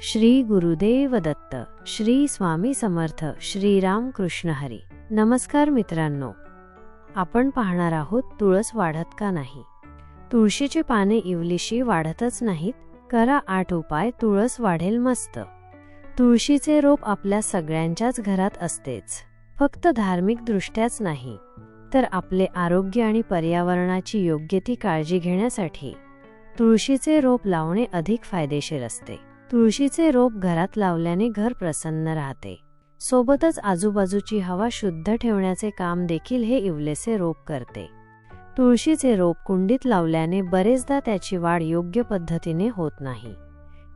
श्री गुरुदेव दत्त श्री स्वामी समर्थ श्री राम कृष्ण हरी. नमस्कार मित्रांनो. आपण पाहणार आहोत तुळस वाढत का नाही? तुळशीची पाने इवलीशी वाढतच नाहीत करा आठ उपाय तुळस वाढेल मस्त. तुळशीचे रोप आपल्या सगळ्यांच्याच घरात असतेच. फक्त धार्मिक दृष्ट्याच नाही तर आपले आरोग्य आणि पर्यावरणाची योग्य ती काळजी घेण्यासाठी. तुळशीचे रोप लावणे अधिक फायदेशीर असते. तुळशीचे रोप घरात लावल्याने घर प्रसन्न राहते. सोबतच आजूबाजूची हवा शुद्ध ठेवण्याचे काम देखील हे इवलेसे रोप करते. तुळशीचे रोप कुंडीत लावल्याने बरेचदा त्याची वाढ योग्य पद्धतीने होत नाही.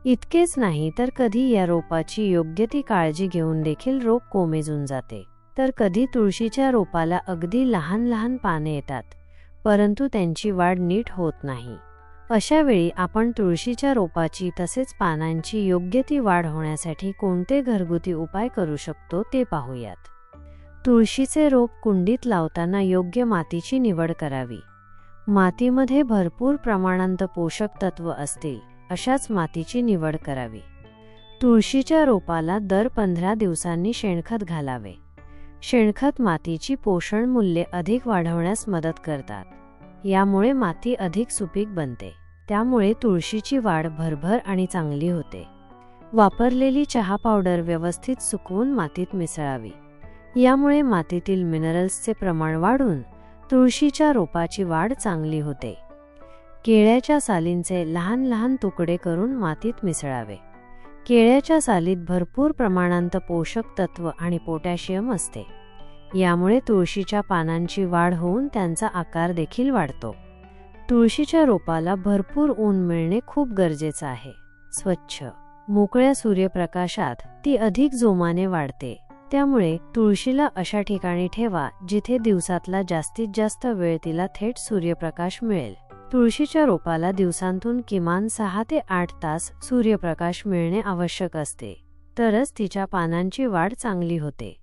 इतकेच नाही तर कधी या रोपाची योग्य ती काळजी घेऊन देखील रोप कोमेजून जाते. तर कधी तुळशीच्या रोपाला अगदी लहान लहान पाने येतात परंतु त्यांची वाढ नीट होत नाही. अशावेळी आपण तुळशीच्या रोपाची तसेच पानांची योग्य ती वाढ होण्यासाठी कोणते घरगुती उपाय करू शकतो ते पाहूयात. तुळशीचे रोप कुंडीत लावताना योग्य मातीची निवड करावी. मातीमध्ये भरपूर प्रमाणांत पोषक तत्व असतील अशाच मातीची निवड करावी. तुळशीच्या रोपाला दर पंधरा दिवसांनी शेणखत घालावे. शेणखत मातीची पोषण मूल्ये अधिक वाढवण्यास मदत करतात. यामुळे माती अधिक सुपीक बनते. त्यामुळे तुळशीची वाढ भरभर आणि चांगली होते. वापरलेली चहा पावडर व्यवस्थित सुकवून मातीत मिसळावी. यामुळे मातीतील मिनरल्सचे प्रमाण वाढून तुळशीच्या रोपाची वाढ चांगली होते. केळ्याच्या सालींचे लहान लहान तुकडे करून मातीत मिसळावे. केळ्याच्या सालीत भरपूर प्रमाणांत पोषक तत्व आणि पोटॅशियम असते. यामुळे तुळशीच्या पानांची वाढ होऊन त्यांचा आकार देखील वाढतो. तुळशीच्या रोपाला भरपूर ऊन मिळणे खूप गरजेचं आहे. स्वच्छ मोकळ्या सूर्यप्रकाशात ती अधिक जोमाने वाढते. त्यामुळे तुळशीला अशा ठिकाणी ठेवा जिथे दिवसातला जास्तीत जास्त वेळ तिला थेट सूर्यप्रकाश मिळेल. तुळशीच्या रोपाला दिवसांतून किमान सहा ते आठ तास सूर्यप्रकाश मिळणे आवश्यक असते. तरच तिच्या पानांची वाढ चांगली होते.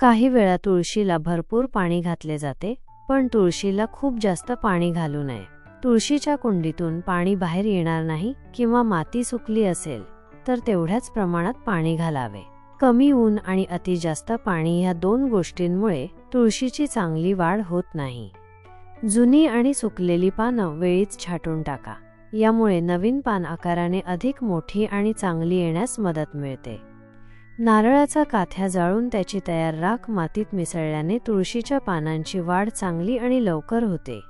काही वेळा तुळशीला भरपूर पाणी घातले जाते पण तुळशीला खूप जास्त पाणी घालू नये. तुळशीच्या कुंडीतून पाणी बाहेर येणार नाही किंवा माती सुकली असेल तर तेवढ्याच प्रमाणात पाणी घालावे. कमी ऊन आणि अति जास्त पाणी ह्या दोन गोष्टींमुळे तुळशीची चांगली वाढ होत नाही. जुनी आणि सुकलेली पानं वेळीच छाटून टाका. यामुळे नवीन पान आकाराने अधिक मोठी आणि चांगली येण्यास मदत मिळते. नारळाचा काथ्या जाळून त्याची तयार राख मातीत मिसळल्याने तुळशीच्या पानांची वाढ चांगली आणि लवकर होते.